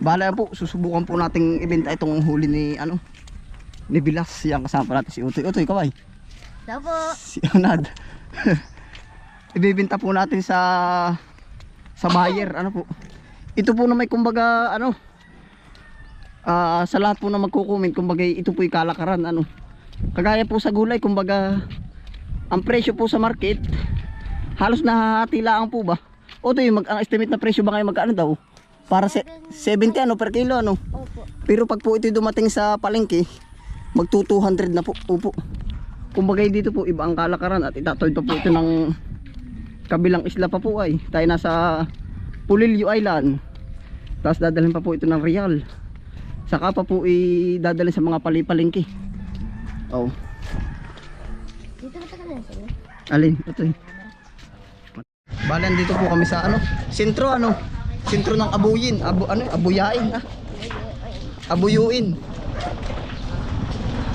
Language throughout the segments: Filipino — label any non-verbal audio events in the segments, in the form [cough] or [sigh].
Bala po, susubukan po nating ibenta itong huli ni ano ni Bilas. Yan kasama pa natin si Utoy. Utoy, kaway. Dapo. Si Onad. [laughs] Ibibenta po natin sa sa buyer, ano po. Ito po na may kumbaga ano ah, sa lahat po na magko-comment kumbaga ito po kalakaran ano. Kagaya po sa gulay kumbaga ang presyo po sa market halos nahahati lang po ba? Yung mag ang estimate na presyo ba ngayon magkano daw? Para se 70 ano per kilo ano? Opo. Pero pag po ito dumating sa palengke, mag 200 na po. Upo. Kumbaga dito po iba ang kalakaran at itatawid pa po ito ng kabilang isla pa po ay. Tayo nasa Pulilio Island. Tapos dadalhin pa po ito ng Real. Saka pa po i-dadalhin sa mga palipalengke. Oh, Dito na sila. alin? Ito eh. Bale, dito po kami sa ano? Sentro ano? Sentro ng Abuyin. Abu, ano? Abuyain ah. Abuyuin.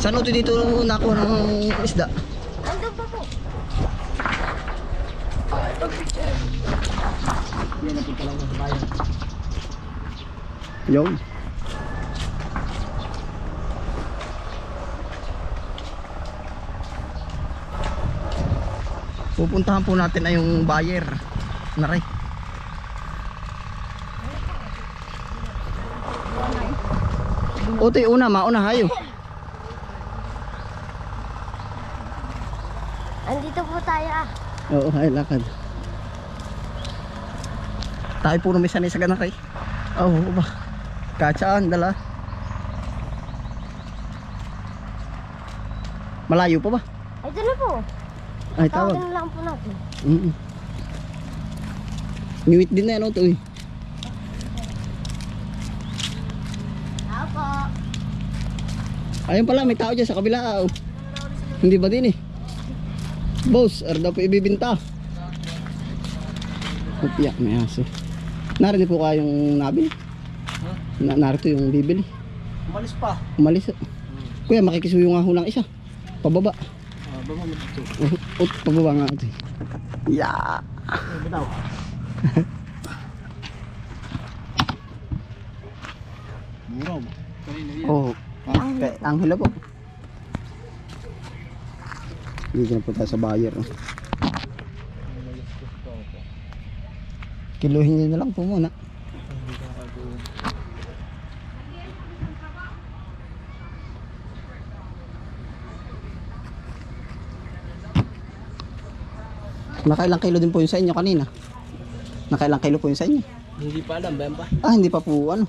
Saan ito dito nakuha ng isda? Andun pa po. Yung. Pupuntahan po natin ay yung buyer. Naray. Ote una, mauna hayo. Andito po tayo ah. Oo, hay lakad. Tayo puro may sanay sa ganakay. Oo oh, ba. Katsaan, dala. Malayo pa ba? Ay, na po. Ay, tawag. Tawagin lang po natin. Mm -mm. Niwit din na yan, oh, to eh. Ayun pala, may tao dyan sa kabila. Oh. Hindi ba din eh? Boss, ar daw po ibibinta. Kopya, may aso. Narinig po kayong nabili? Na narito yung bibili. Umalis pa. Umalis. oh. Kuya, makikisuyo nga ho ng isa. Pababa. Ah, ba mo dito? Oh, oh, pababa nga ito. Yeah. Ay, bitaw. [laughs] Muraw. Oh, kay Angela po. Dito na po tayo sa buyer. Oh. Kiluhin nyo na lang po muna. Nakailang kilo din po yun sa inyo kanina? Nakailang kilo po yun sa inyo? Hindi pa alam, ba ba? Ah, hindi pa po ano.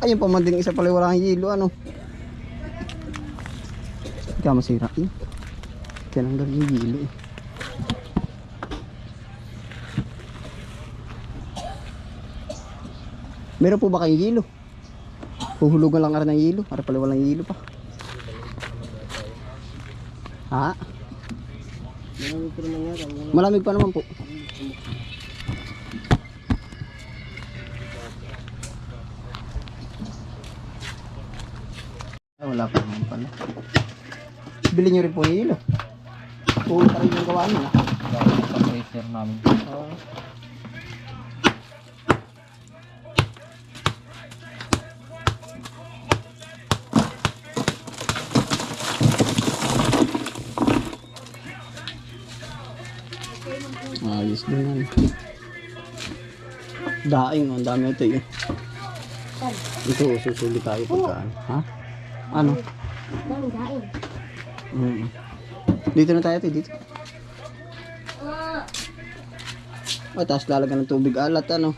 Ayun pa man din isa pala wala kang yelo ano. Kaya masira yun. Tinanggal yung yelo eh. Meron po ba kayong yelo? Huhulugan lang ka ng yelo. Para pala walang yelo pa. Ha? Malamig pa naman po. Ah, wala pala. Bili nyo rin po yung hilo. Puro pa rin yung gawa nyo. sa freezer namin. Oo. Ayos din yan. Daing, ang dami ito yun. Ito, susuli tayo pagkaan. Ha? Ano? Dami daing. Mm. Dito na tayo, ito, dito. Oh, tapos lalagyan ng tubig alat, ano?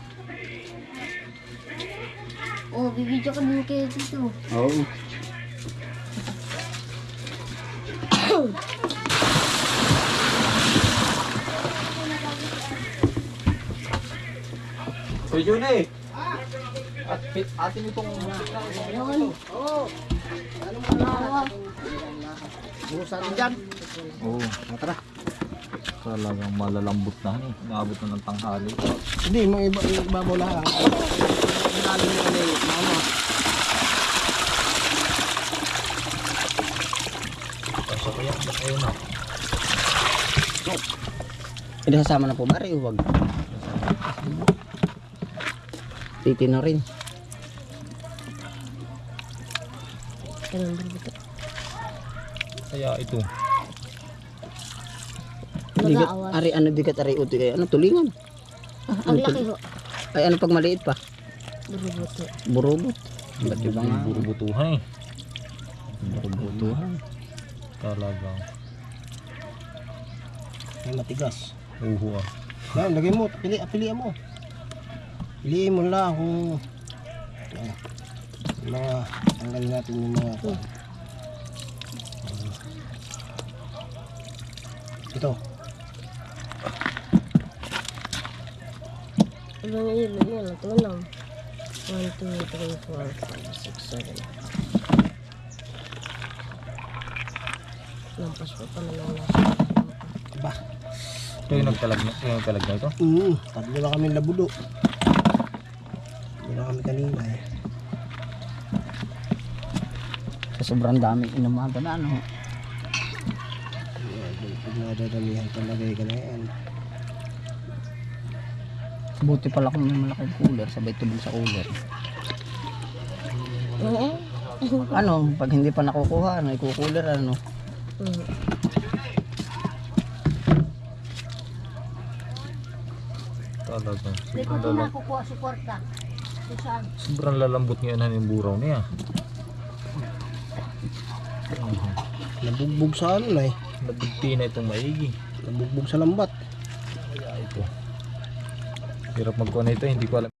Oh, bibidyo ko din kayo dito. Oo. Kuya Juni! At atin itong Ayun. Oh. Ano buhusan dyan. Oo, oh, tara. Talagang malalambot na eh. Naabot na ng tanghali. Hindi, mga iba, ibabaw lang. Ilalim na yun, mama. Ayun na. Hindi sasama na po ba? Rin, huwag. Titi na rin. Ganun din ito. Kaya ito. Nag-aawas. ari ano digat ari uti kay ano tulingan. Ah, Ang ano, laki ho. ay ano pag maliit pa? Burubuto. Burubot. Ba't iba nga? Burubutuhan eh. Burubutuhan. Talagang. May matigas. Uho ah. Na, lagay mo, pili, pilihan mo. Piliin mo lang kung yung mga tanggalin natin yung mga Hmm. ito. Ano na yun? Ano yun? Ito lang. 1, 2, 3, 4, 5, 6, 7. Lampas pa pala ng lasa. Ba? Ito yung nagtalag na, ito yung nagtalag na ito. Mm, tatlo na kami labudo. Tatlo na kami kanina eh. Sa sobrang dami inumaga na ano. Pag nadadamihan talaga yung ganyan. Buti pala kung may malaking cooler, sabay tubig sa cooler. Oo. Ano, pag hindi pa nakukuha, ano, ikukuler, ano. Ko Sobrang, lala- nakukuha suporta. Saan? sobrang lalambot ngayon yung buraw niya. Nabugbog sa ano na eh. Nabigti na itong maigi. Nabugbog sa lambat. Kaya ito. Hirap magkuha na ito, hindi ko alam.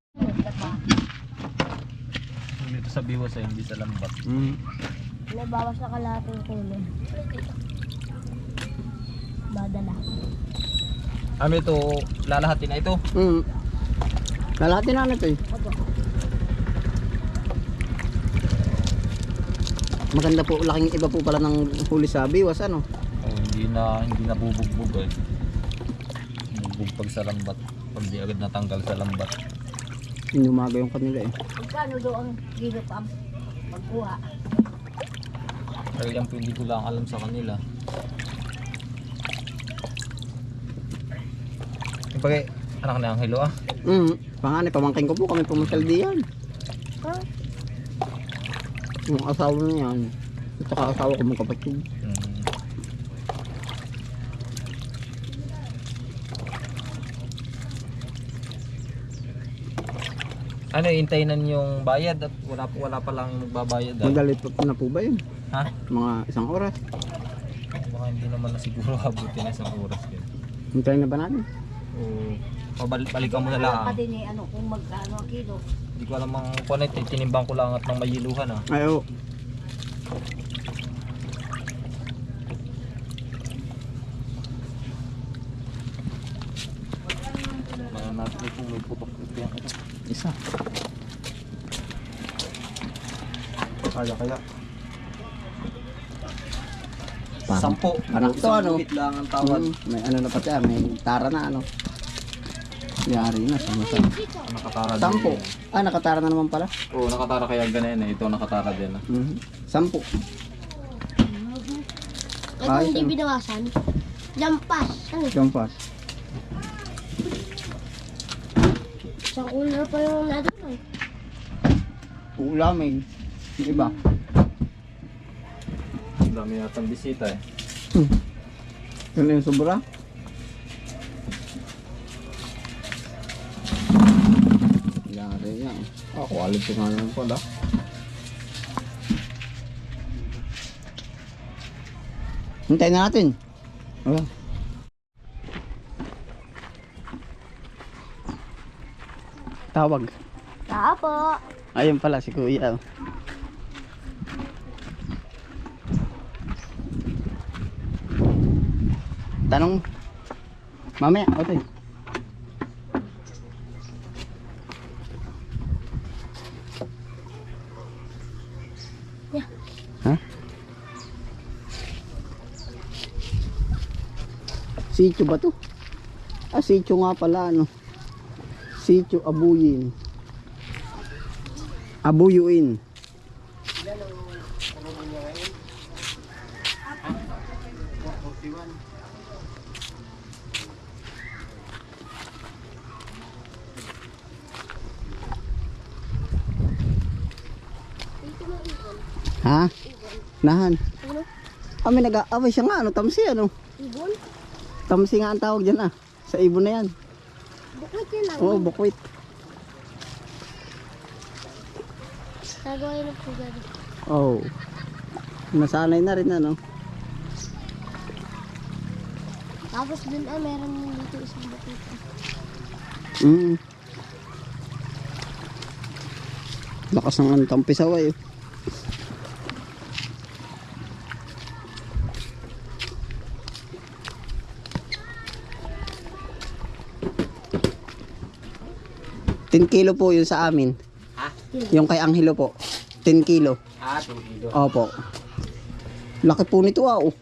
Dito sa biwas ay hindi sa lambat. Mm. Nabawas na kalating kulay. Badala. Ano ito, lalahatin na ito. Mm. Lalahatin na ito eh. Maganda po, laking iba po pala ng huli sa biwas, ano. Oh, hindi na hindi na bubugbog eh. Bugbog pag sa lambat. Pag di agad natanggal sa lambat. Inumaga yung kanila eh. Magkano doon ang kilo pam? Magkuha. Kaya yan po hindi ko lang alam sa kanila. Yung bagay, anak na ang hilo ah. Mm. Panganay, pamangkin ko po kami pumuntal diyan. Ha? Yung asawa na yan. At saka asawa ko mong kapatid. Hmm. Ano, hintayin yung bayad at wala po wala pa lang magbabayad. ah. Magalit pa na po ba yun? Ha? Mga isang oras. Baka hindi naman na siguro [laughs] abutin na isang oras yun. Hintayin na ba natin? O, pabalik balikan mo na lang. Pa din eh, ano, kung magkano ang kilo. Hindi ko alam ang kuwan ito, tinimbang ko lang at ng mayiluhan ah. Ay, oo. Mga natin kung may putok ito yan. Isa. Kaya kaya. Parang- Sampo. parang to, Isang ano? lang ang tawad. Mm, may ano na pati ah, may tara na ano. Yari na, sama-sama. Nakatara Sampo. din. Ah, nakatara na naman pala. Oo, nakatara kaya ganyan eh. Ito nakatara din ah. Mhm. Sampo. Ay, Ay, kung hindi ano? binawasan. Lampas. Ano? Jumpas. Isang ulo pa yung natin. Ulamig. Yung iba. Ang dami natang bisita eh. Hmm. Yun na yung sobra. Yari yan. Ah, quality nga naman pala. Hintayin na natin. Oh. Tawag. Tapo. Ayun pala si Kuya. oh. Tanong. Mamaya, otoy. Sityo ba to? Ah, sityo nga pala ano. Sityo abuyin. Abuyuin. Ha? Nahan. Ah, ano? Ami nag-aaway siya nga ano tamsi ano. Tamsi nga ang tawag dyan ah. Sa ibon na yan. Bukwit yun lang. Oo, bukwit. Nagawa yun ang pugad. Oo. Oh. Nasanay na rin ano. Tapos dun ah, meron yung dito isang bukwit. Mm. Lakas ng antampisaw eh. 10 kilo po yun sa amin. Ha? Yung kay Angelo po. 10 kilo. Ah, 10 kilo. Opo. Laki po nito ah. Oh.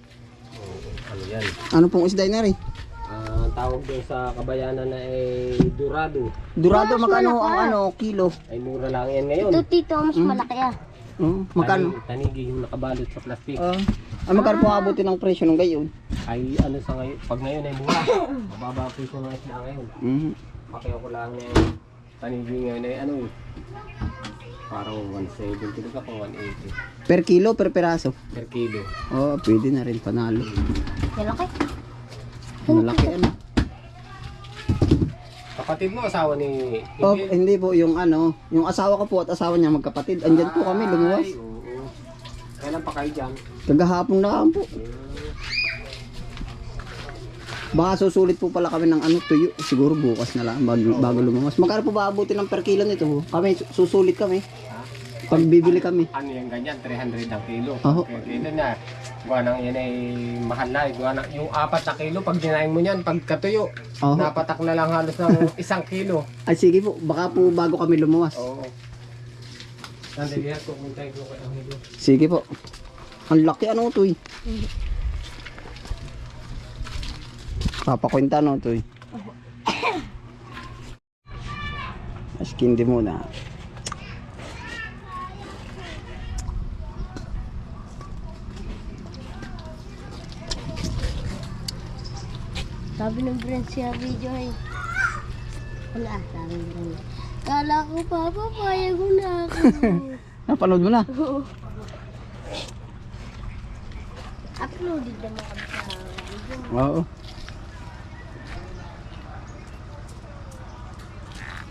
Ano yan? Ano pong isda na rin? Ah, ang tawag doon sa kabayanan na ay Dorado. Dorado, Mas magkano ang ano, kilo? Ay mura lang yan ngayon. Ito tito, mas hmm. malaki ah. Hmm? Magkano? Tanig- Tanigi yung nakabalot sa plastic. Ah, ah, magkano po ah. abutin ang presyo nung gayon? Ay ano sa ngayon, pag ngayon ay mura. Mababa ang presyo ng isda ngayon. Mm. Pakiyo ko lang na tanigi ngayon ay ano eh. Parang 170 ka kung 180 Per kilo, per peraso. per kilo. Oh, pwede na rin panalo. Malaki. Malaki ano. Kapatid mo asawa ni Oh, Ingrid? hindi po yung ano, yung asawa ko po at asawa niya magkapatid. Andyan po kami lumuwas. Ay, oo. Kailan pa kayo dyan? Kagahapon na po. Baka susulit po pala kami ng ano tuyo. Siguro bukas na lang bago, bago lumuwas. Magkano po ba abutin ng per kilo nito? Kami susulit kami. Pag bibili kami. Ano yung ganyan? 300 ang kilo. Oo. Kaya kilo na. Gawa ng yan ay mahal na. eh. Gawa ng, yung apat na kilo, pag dinaing mo yan, pag katuyo, Oh. napatak na lang halos ng [laughs] isang kilo. Ay sige po, baka po bago kami lumuwas. Oo. Sandali yan, kukuntay ko kay Angelo. Sige po. Ang laki ano to eh. Papakwenta no to eh. Askin di muna. Sabi ng friend siya video ay. Wala, sabi ng friend. Kala ko pa, papayag mo na ako. [laughs] Napanood mo na. Uploaded naman kami sa video. Oo.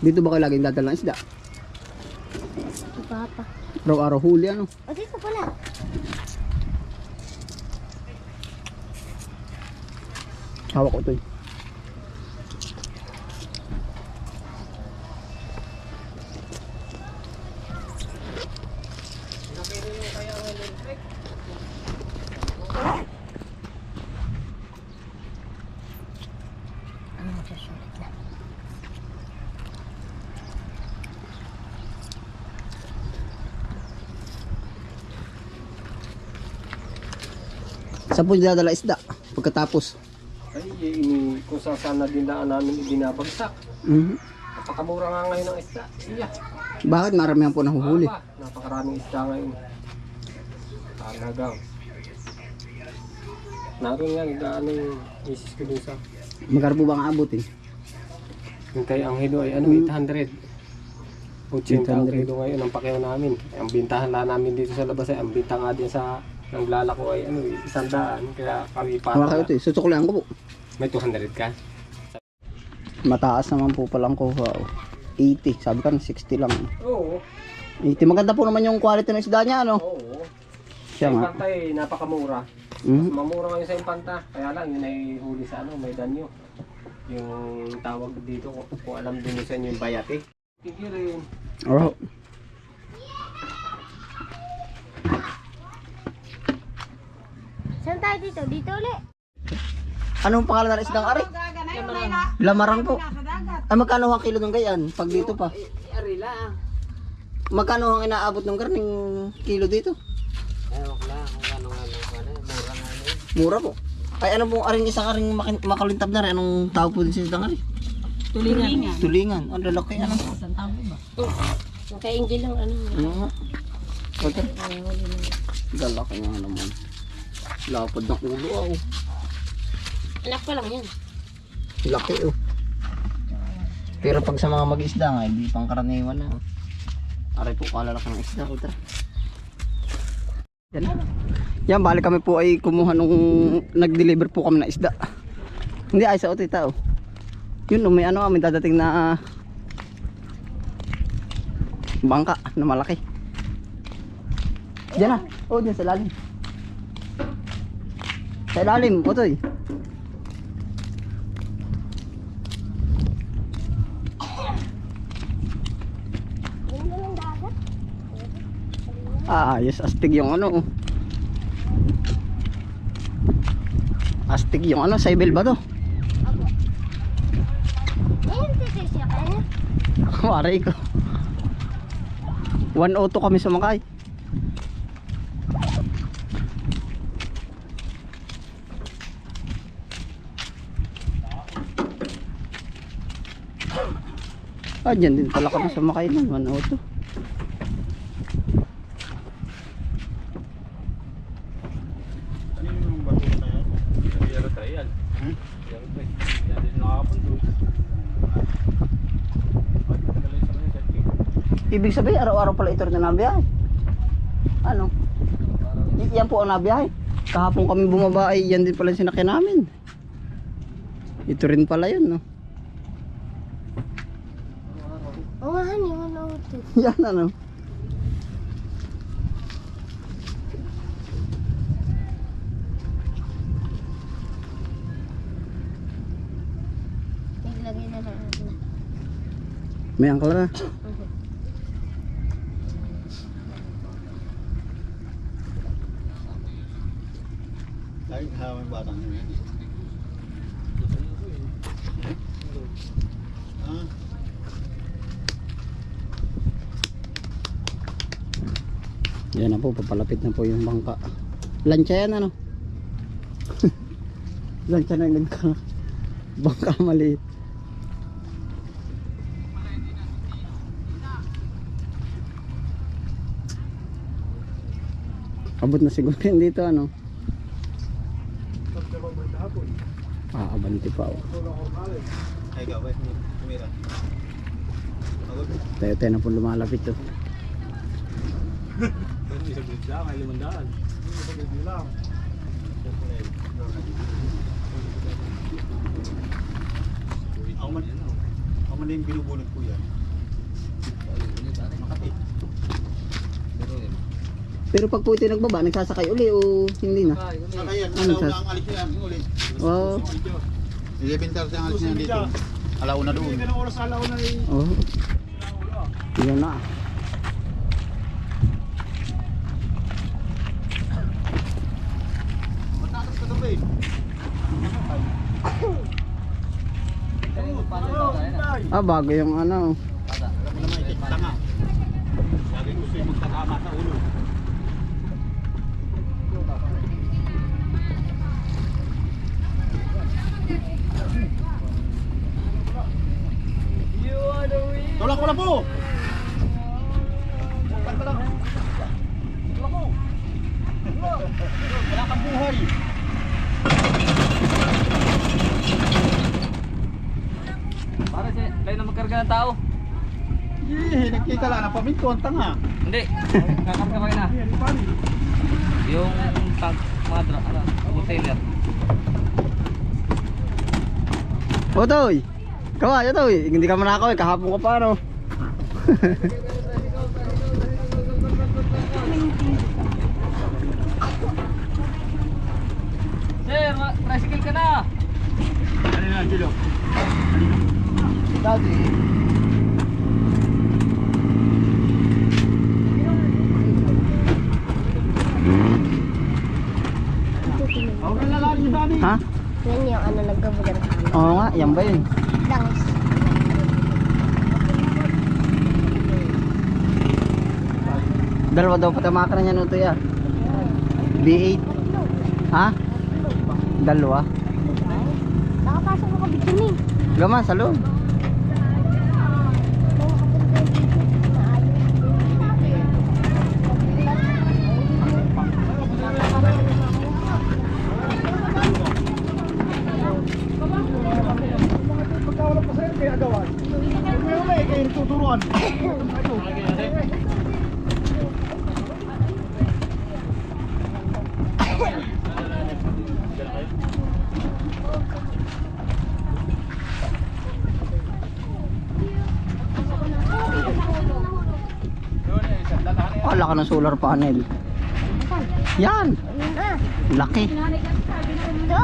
Dito ba kayo laging dadala ng isda? Si Papa. Araw-araw huli ano? O, dito pala. Hawak ko to eh. Ano magsusulit na? Saan po dadala isda? Pagkatapos. Ay, ini, kung saan saan na din daan namin ibinabagsak. Mhm. Napakamura nga ngayon ng isda. Iya. Bakit maramihan po nahuhuli? Aba, napakaraming isda ngayon. Talagang. Naroon nga, nagdaan yung misis ko dun sa Magkano po ba ang abutin? Yung kay Angelo ay ano, 800. 80 ang kilo ngayon ang pakyaw namin. Ang bintahan lang namin dito sa labas ay ang binta nga din sa ng lalako ay ano, isang daan. Kaya kami Hawak kayo para to eh. Susuklihan ko po. may 200 ka. Mataas naman po palang ko. Wow. 80. Sabi ka 60 lang. Oo. 80. Maganda po naman yung quality ng isda niya ano? Oo. Siya nga. impanta ay napakamura. Mhm. Mas mamura ngayon sa impanta. Kaya lang yun ay huli sa ano, may danyo. Yung tawag dito, kung, alam din sa inyo yung bayate. Tigirin. Oh. Saan tayo dito? Dito ulit. Anong pangalan ng isdang ari? Lamarang po. Ay magkano ang kilo ng gayan? Pag dito pa. Arila. Magkano ang inaabot ng karning kilo dito? Ewan lang kung ano nga lang. Mura nga. Mura po. Ay ano pong aring isang aring makalintab na rin? Anong tawag po din sa isdang ari? Tulingan. Tulingan. Ang lalaki ano? Yung kay Angel lang ano. Ano nga? Ito. Lalaki nga naman. Lapad ng ulo ah. oh. Anak pa lang yan. Laki oh. Pero pag sa mga mag-isda nga, hindi pang karaniwan na. oh. Aray po kalalaki ng isda. Ito. Yan. Yan, bali kami po ay kumuha nung nag-deliver po kami ng isda. Hindi ay sa otita oh. Yun, may ano, may dadating na bangka na malaki. Diyan na. Oh, diyan sa lalim. Sa ilalim, dagat. Ah, yes, astig yung ano. oh. Astig yung ano, saibel ba to? Ako. [laughs] Waray ko. 102 kami sumakay. Ah, dyan din pala kami sumakay nun, 102. Ibig sabihin, araw-araw pala ito rin na nabiyahe. Ano? Y- yan po ang nabiyahe. Kahapon kami bumaba ay yan din pala yung sinakyan namin. Ito rin pala yun, no? Oo nga, honey, wala ko to. Yan, ano? May angkla na. Ay, hawang batang yun. Ah, Yan na po, papalapit na po yung bangka. Lansya yan, ano? [laughs] Lansya na yung nagka. Bangka maliit. Abot na siguro yun dito, ano? Ah, abanti pa, oh. ay gawin. Tumira. Agad. Tayo-tayo na po lumalapit, oh. Ako man, ako man yung binubunot ko yan. Makati. Pero pag po ito nagbaba, nagsasakay uli o hindi na? Saka yan, Ano, na ang alis yan. Ulit. Oo. 11.30 ang alis niyan dito. Alaw na doon. Oh. Yan na. Matatas ka doon, babe. Ah, bago yung ano. Alam mo naman, ikit tanga. Lagi gusto yung magkakama sa ulo. Tulak ko na po! Tulak ko. Wala kang buhay. Para si kayo na magkarga ng tao. Yee, nagkita lang ng paminton, tanga. Hindi. Kakarga kayo na. Yung tank, mga dra, ano, container. Otoy! Kawa, Otoy! Hindi ka manakaw eh. Kahapon ka pa, ano? [laughs] Sir, ma- tricycle ka na. Ano na, Gilo? Daddy. Huwag na lalaki sa amin. Ha? Yan yung ano, nagkabugan kami. Oo nga, yan ba yun? Langis. Dalawa daw patamakan na niya Otoy ah. B8. Ha? Dalawa? Nakapasok ako dito ni. Gaman, sa loob. Pagkawala pa sa'yo, kaya gawan. Ngayon na eh, kayo tuturuan. Wala ka ng solar panel. Yan. Laki. Ito?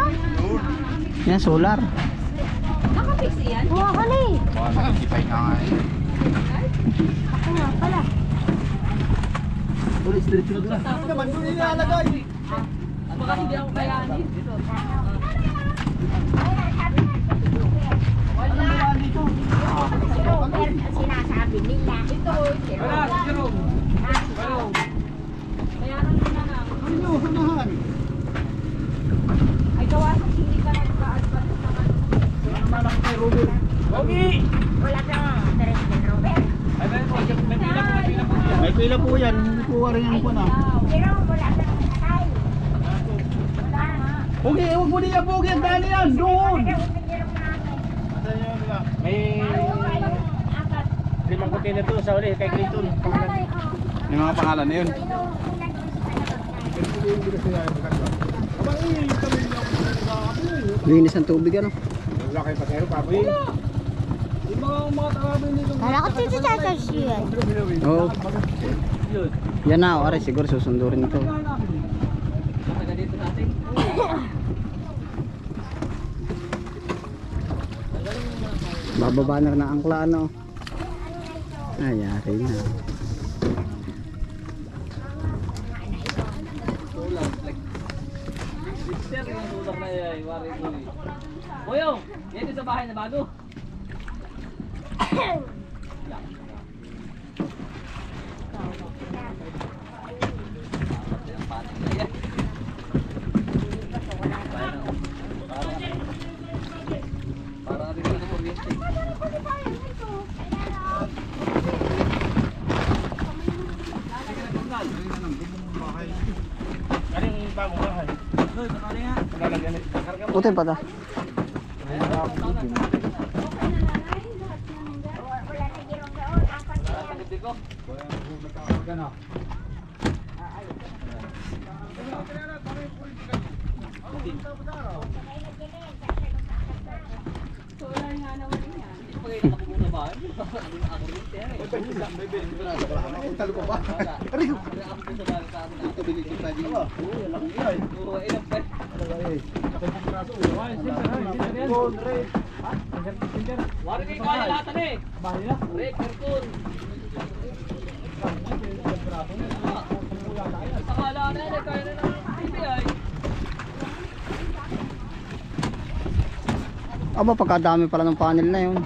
Yan, solar. Buha ka na eh. Ako nga pala. Baka hindi ako kayanin. Sinasabi nila. Ito, Wala, si Jerome. Jerome. Bayaran mo na lang. Ay, gawa sa hindi ka nagkaan pa rin sa Pogi! Wala kang interest din, Robert. Ay, may po, may pila po, may pila po. May pila po yan. Hindi po rin ang po na. Pero wala kang nakatay. Wala nga. Pogi, huwag mo niya Pogi. Ang dali yan. Doon. May Apat. limang container doon sa uli kay oh. Yung mga pangalan na yun. Linis ang tubig ano. Wala kayo pasero pa po yun. Yung mga mga tarabin nito. Kala ko dito sa yan. Oo. Yan na, are siguro susundurin ito. Taga dito natin. Bababa na rin ang angkla ano. Ayari na. Boyong, yung sa bahay na bago. Para rin ko na kuryente. Ano yung bagong bahay? Lalagyan ito. Puti pa ta. Hindi ko. Pagay na ako muna ba? Ano na ako rin, sir eh. Talo ko ba? Wala. Wala ako dun sa bahay sa atin. Ito binigyan tayo dito. Oo, laki yan. Oo, ilang pa. Wari kayo kaya lahat ano eh. Bahay na? Rick, Erkun. Akala na yan, eh, kaya na ng PBI. Aba, pagkadami pala ng panel na yun.